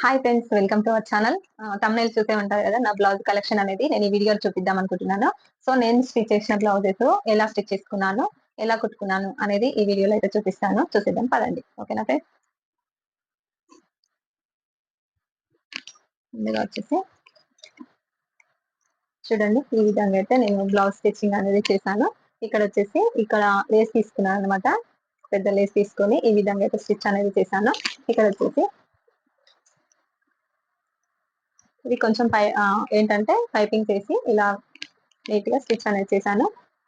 Hi friends welcome to our channel తమిళ చూసే ఉంటారు కదా నా బ్లౌజ్ కలెక్షన్ అనేది నేను ఈ వీడియోలో చూపిద్దాం అనుకుంటున్నాను. సో నేను స్టిచ్ చేసిన బ్లౌజెస్ ఎలా స్టిచ్ చేసుకున్నాను ఎలా కుట్టుకున్నాను అనేది ఈ వీడియోలో అయితే చూపిస్తాను. చూసిద్దాం పదండి. ఓకేనా ఫ్రెండ్స్ ముందుగా వచ్చేసి చూడండి ఈ విధంగా అయితే నేను బ్లౌజ్ స్టిచ్చింగ్ అనేది చేశాను. ఇక్కడ వచ్చేసి ఇక్కడ లేస్ తీసుకున్నాను అనమాట పెద్ద లేస్ తీసుకొని ఈ విధంగా అయితే స్టిచ్ అనేది చేశాను. ఇక్కడ వచ్చేసి ఇది కొంచెం పై ఏంటంటే పైపింగ్ చేసి ఇలా నీట్గా స్టిచ్ అనేది చేశాను.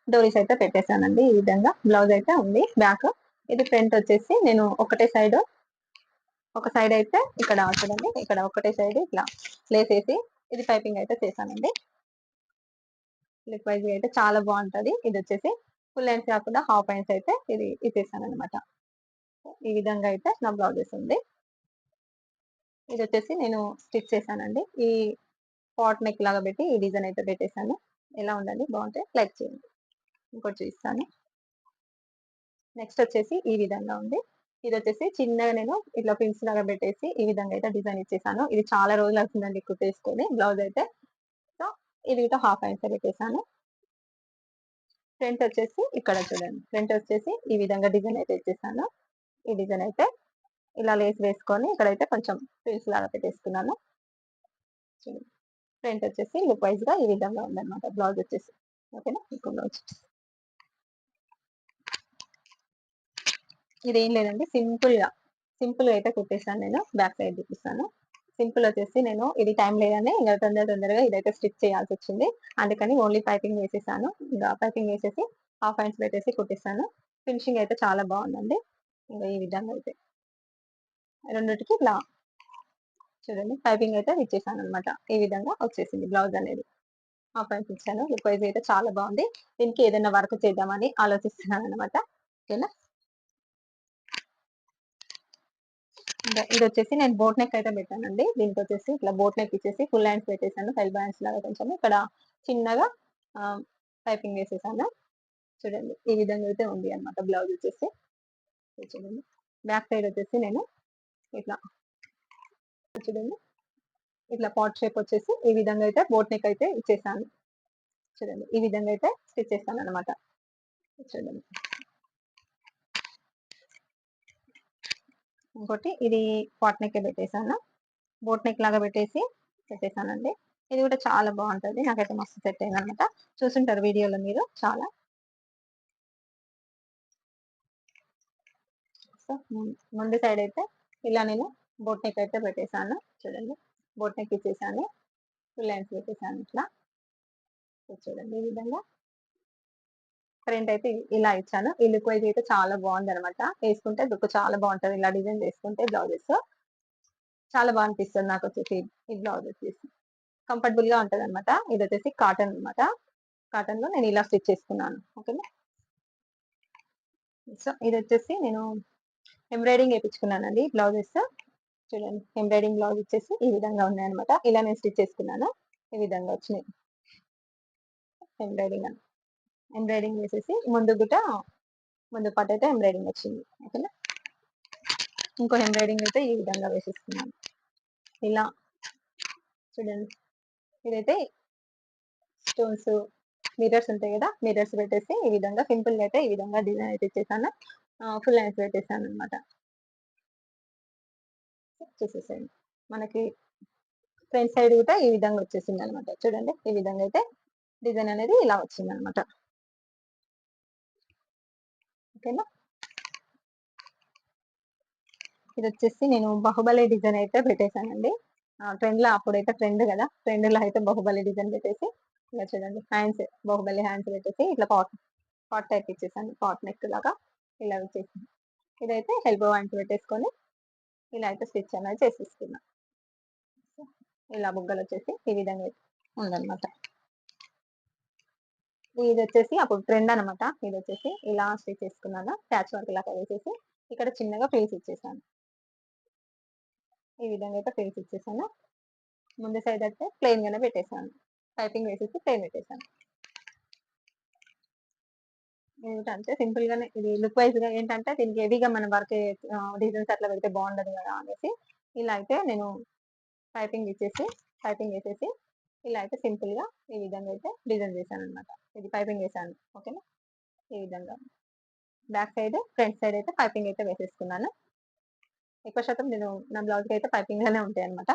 డోరీస్ అయితే పెట్టేశానండి ఈ విధంగా. బ్లౌజ్ అయితే ఉంది బ్యాక్. ఇది ఫ్రంట్ వచ్చేసి నేను ఒకటే సైడ్ ఒక సైడ్ అయితే ఇక్కడ చూడండి ఇక్కడ ఒకటే సైడ్ ఇట్లా ప్లేస్ వేసి ఇది పైపింగ్ అయితే చేశానండి. లిక్వైజ్ అయితే చాలా బాగుంటుంది. ఇది వచ్చేసి ఫుల్ హ్యాండ్స్ కాకుండా హాఫ్ హ్యాండ్స్ అయితే ఇది ఇచ్చేసాను అనమాట ఈ విధంగా అయితే నా బ్లౌజెస్ ఉంది. ఇది వచ్చేసి నేను స్టిచ్ చేశానండి. ఈ పాట్ నెక్ లాగా పెట్టి ఈ డిజైన్ అయితే పెట్టేశాను. ఎలా ఉందండి? బాగుంటే లైక్ చేయండి. ఇంకోటి చూపిస్తాను. నెక్స్ట్ వచ్చేసి ఈ విధంగా ఉంది. ఇది వచ్చేసి చిన్నగా నేను ఇట్లా పిన్స్ లాగా పెట్టేసి ఈ విధంగా అయితే డిజైన్ ఇచ్చేసాను ఇది చాలా రోజులు అవుతుందండి కుట్టేసుకొని బ్లౌజ్ అయితే. సో ఇది ఇటు హాఫ్ హ్యాండ్స్ పెట్టేశాను. ఫ్రంట్ వచ్చేసి ఇక్కడ చూడండి. ఫ్రంట్ వచ్చేసి ఈ విధంగా డిజైన్ అయితే ఇచ్చేసాను ఈ డిజైన్ అయితే ఇలా లేస్ వేసుకొని ఇక్కడైతే కొంచెం ఫ్రిల్స్ లాగా పెట్టేసుకున్నాను. ఫ్రంట్ వచ్చేసి లుక్ వైజ్గా ఈ విధంగా ఉందన్నమాట. బ్లౌజ్ వచ్చేసి. ఓకేనా ఇంకో బ్లౌజ్ ఇదేం లేదండి. సింపుల్గా సింపుల్గా అయితే కుట్టేసాను నేను. బ్యాక్ సైడ్ చూపిస్తాను సింపుల్ వచ్చేసి నేను ఇది టైం లేదని ఇంకా తొందర తొందరగా ఇదైతే స్టిచ్ చేయాల్సి వచ్చింది. అందుకని ఓన్లీ పైపింగ్ వేసేసాను. ఇంకా పైపింగ్ వేసేసి హాఫ్ హ్యాండ్స్ పెట్టేసి కుట్టిస్తాను ఫినిషింగ్ అయితే చాలా బాగుందండి. ఇంకా ఈ విధంగా అయితే. రెండిటికి ఇట్లా చూడండి పైపింగ్ అయితే ఇచ్చేసాను అనమాట ఈ విధంగా వచ్చేసింది బ్లౌజ్ అనేది. హాఫ్ హ్యాండ్స్ ఇచ్చాను. లుక్ వైజ్ అయితే చాలా బాగుంది. దీనికి ఏదైనా వర్క్ చేద్దామని ఆలోచిస్తున్నాను అనమాట ఓకేనా ఇది వచ్చేసి నేను బోట్ నెక్ అయితే పెట్టానండి. దీనికి వచ్చేసి ఇట్లా బోట్ నెక్ ఇచ్చేసి ఫుల్ హ్యాండ్స్ పెట్టేసాను ఫైవ్ బ్యాండ్స్ లాగా కొంచెం ఇక్కడ చిన్నగా పైపింగ్ వేసేసాను చూడండి ఈ విధంగా అయితే ఉంది అనమాట బ్లౌజ్ వచ్చేసి. చూడండి. బ్యాక్ సైడ్ వచ్చేసి నేను ఇట్లా చూడండి. ఇట్లా పాట్ షేప్ వచ్చేసి ఈ విధంగా అయితే బోట్ నెక్ అయితే ఇచ్చేసాను. చూడండి ఈ విధంగా అయితే స్టిచ్ చేస్తాను అనమాట చూడండి. ఇంకోటి ఇది పాట్ నెక్ పెట్టేసాను. బోట్ నెక్ లాగా పెట్టేసి పెట్టేసానండి. ఇది కూడా చాలా బాగుంటుంది. నాకైతే మస్తు సెట్ అయింది అనమాట చూసుంటారు వీడియోలో మీరు చాలా. సో ముందు సైడ్ అయితే ఇలా నేను బోట్ నెక్ అయితే పెట్టేశాను. చూడండి. బోట్ నెక్ ఇచ్చేసాను ఫుల్ లైన్స్ పెట్టేశాను ఇట్లా. చూడండి ఈ విధంగా. ఫ్రంట్ అయితే ఇలా ఇచ్చాను. ఈ లుక్ వైజ్ అయితే చాలా బాగుంది అనమాట వేసుకుంటే లుక్ చాలా బాగుంటుంది. ఇలా డిజైన్ వేసుకుంటే బ్లౌజెస్ చాలా బాగా అనిపిస్తుంది నాకు వచ్చేసి ఈ బ్లౌజ్ వచ్చేసి కంఫర్టబుల్గా ఉంటది అనమాట ఇది వచ్చేసి కాటన్ అనమాట కాటన్లో నేను ఇలా స్టిచ్ చేసుకున్నాను. ఓకేనా? సో ఇది వచ్చేసి నేను ఎంబ్రాయిడింగ్ వేయించుకున్నానండి బ్లౌజెస్. చూడండి ఎంబ్రాయిడింగ్ బ్లౌజ్ వచ్చేసి ఈ విధంగా ఉన్నాయన్నమాట. ఇలా నేను స్టిచ్ చేసుకున్నాను. ఈ విధంగా వచ్చినాయి. ఎంబ్రాయిడింగ్ ఎంబ్రాయిడింగ్ వేసేసి ముందు గుట ముందు పాట అయితే ఎంబ్రాయిడింగ్ వచ్చింది. ఓకేనా? ఇంకో ఎంబ్రాయిడింగ్ అయితే ఈ విధంగా వేసేసుకున్నాను. ఇలా. చూడండి. ఇదైతే స్టోన్స్ మిర్రర్స్ ఉంటాయి కదా మిర్రర్స్ పెట్టేసి ఈ విధంగా సింపుల్గా అయితే ఈ విధంగా డిజైన్ అయితే ఇచ్చేసాను ఫుల్ లైన్స్ పెట్టేసాను అనమాట చూసేసేయండి. మనకి ఫ్రంట్ సైడ్ కూడా ఈ విధంగా వచ్చేసింది అనమాట చూడండి ఈ విధంగా అయితే డిజైన్ అనేది ఇలా వచ్చింది అనమాట ఓకేనా? ఇది వచ్చేసి నేను బాహుబలి డిజైన్ అయితే పెట్టేశానండి. ట్రెండ్లో అప్పుడైతే ట్రెండ్ కదా. ట్రెండ్లో అయితే బాహుబలి డిజైన్ పెట్టేసి ఇలా చూడండి హ్యాండ్స్ బాహుబలి హ్యాండ్స్ పెట్టేసి ఇట్లా పాట్ పాట్ టైప్ ఇచ్చేసాను పాట్ నెక్ లాగా. ఇలా వచ్చేసింది ఇదైతే ఎల్బో హ్యాండ్స్ పెట్టేసుకొని ఇలా అయితే స్టిచ్ అనేది చేసేసుకున్నా ఇలా బుగ్గలు వచ్చేసి ఈ విధంగా ఉందన్నమాట. ఇది వచ్చేసి అప్పుడు ట్రెండ్ అనమాట ఇది వచ్చేసి ఇలా స్టిచ్ చేసుకున్నాను. ప్యాచ్ వర్క్ ఇలా వేసేసి ఇక్కడ చిన్నగా ఫేస్ ఇచ్చేసాను. ఈ విధంగా అయితే ఫేస్ ఇచ్చేసాను. ముందు సైడ్ అయితే ప్లెయిన్ గానే పెట్టేసాను. పైపింగ్ వేసేసి ప్లెయిన్ పెట్టేసాను. ఏంటంటే సింపుల్ గానే ఇది లుక్ వైజ్గా ఏంటంటే దీనికి హెవీగా మనం వర్క్ డిజైన్స్ అట్లా పెడితే బాగుండదు కదా అనేసి ఇలా అయితే నేను పైపింగ్ ఇచ్చేసి పైపింగ్ వేసేసి ఇలా అయితే సింపుల్గా ఈ విధంగా అయితే డిజైన్ చేశాను అనమాట ఇది పైపింగ్ వేసాను ఓకేనా? ఈ విధంగా. బ్యాక్ సైడ్ ఫ్రంట్ సైడ్ అయితే పైపింగ్ అయితే వేసేసుకున్నాను. ఎక్కువ శాతం నేను నా బ్లౌజ్కి అయితే పైపింగ్లోనే ఉంటాయి అనమాట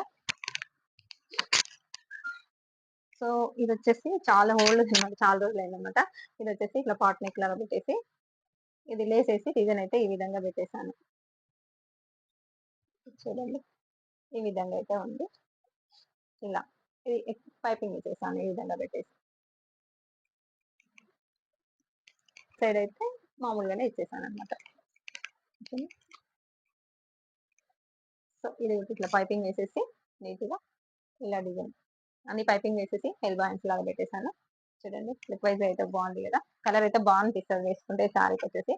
సో ఇది వచ్చేసి చాలా హోల్డ్ అనమాట చాలా రోజులు అయిందనమాట ఇది వచ్చేసి ఇట్లా పాట్ నెక్ లాగా పెట్టేసి ఇది లేసేసి డిజైన్ అయితే ఈ విధంగా పెట్టేశాను. చూడండి. ఈ విధంగా అయితే ఉంది. ఇలా ఇది పైపింగ్ ఇచ్చేసాను ఈ విధంగా పెట్టేసి. సైడ్ అయితే మామూలుగానే ఇచ్చేసాను అనమాట సో ఇది ఇట్లా పైపింగ్ వేసేసి నీట్గా ఇలా డిజైన్ అన్ని పైపింగ్ వేసేసి హెల్ హ్యాండ్స్ లాగా పెట్టేశాను. చూడండి లుక్ వైజ్ అయితే బాగుంది కదా. కలర్ అయితే బాగుంది వేసుకుంటే శారీకి వచ్చేసి.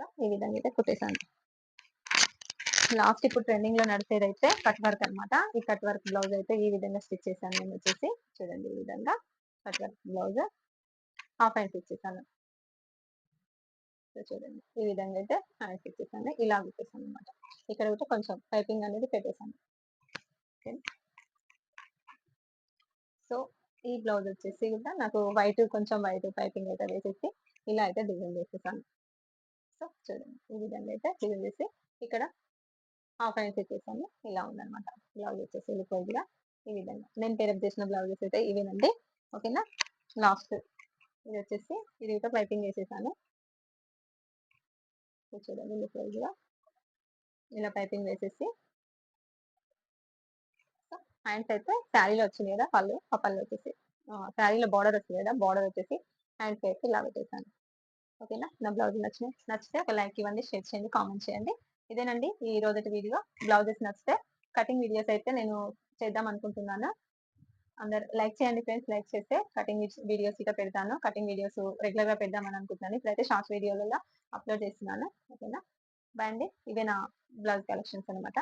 సో ఈ విధంగా అయితే కుట్టేశాను. లాస్ట్ ఇప్పుడు ట్రెండింగ్లో నడిచేది అయితే కట్ వర్క్ అనమాట ఈ కట్ వర్క్ బ్లౌజ్ అయితే ఈ విధంగా స్టిచ్ చేశాను నేను వచ్చేసి. చూడండి ఈ విధంగా cut work blouse half hand stitch చేశాను చూడండి ఈ విధంగా అయితే హ్యాండ్ స్టిచ్ చేశాను ఇలా కుట్టేసాను అనమాట ఇక్కడ కూడా కొంచెం పైపింగ్ అనేది పెట్టేశాను. ఓకే. సో ఈ బ్లౌజ్ వచ్చేసి కూడా నాకు వైట్ కొంచెం వైట్ పైపింగ్ అయితే వేసేసి ఇలా అయితే డిజైన్ చేసేసాను. సో చూడండి ఈ విధంగా అయితే డిజైన్ చేసి ఇక్కడ హాఫ్ హ్యాండ్స్ ఇచ్చేసాను ఇలా ఉందన్నమాట. బ్లౌజ్ వచ్చేసి వెళ్ళిపోయిగా ఈ విధంగా. నేను పేరప్ చేసిన బ్లౌజెస్ అయితే ఇవేనండి. ఓకేనా? లాస్ట్. ఇది వచ్చేసి ఇది అయితే పైపింగ్ వేసేసాను చూడండి లుక్ ఇలా పైపింగ్ వేసేసి హ్యాండ్స్ అయితే శారీలో వచ్చింది కదా పళ్ళు. ఆ పళ్ళు వచ్చేసి శారీలో బార్డర్ వచ్చింది కదా బార్డర్ వచ్చేసి హ్యాండ్స్ అయితే ఇలా పెట్టేసాను ఓకేనా? నా బ్లౌజ్ నచ్చినాయి. నచ్చితే ఒక లైక్ ఇవ్వండి షేర్ చేయండి కామెంట్ చేయండి. ఇదేనండి ఈ రోజటి వీడియో బ్లౌజెస్ నచ్చితే కటింగ్ వీడియోస్ అయితే నేను చేద్దాం అనుకుంటున్నాను. అందరు లైక్ చేయండి ఫ్రెండ్స్ లైక్ చేస్తే కటింగ్ వీడియోస్ ఇక పెడతాను. కటింగ్ వీడియోస్ రెగ్యులర్గా పెడదామని అనుకుంటున్నాను. ఇప్పుడైతే షార్ట్స్ వీడియోలలో అప్లోడ్ చేస్తున్నాను. ఓకేనా? బాయ్ అండి. ఇవే నా బ్లౌజ్ కలెక్షన్స్ అనమాట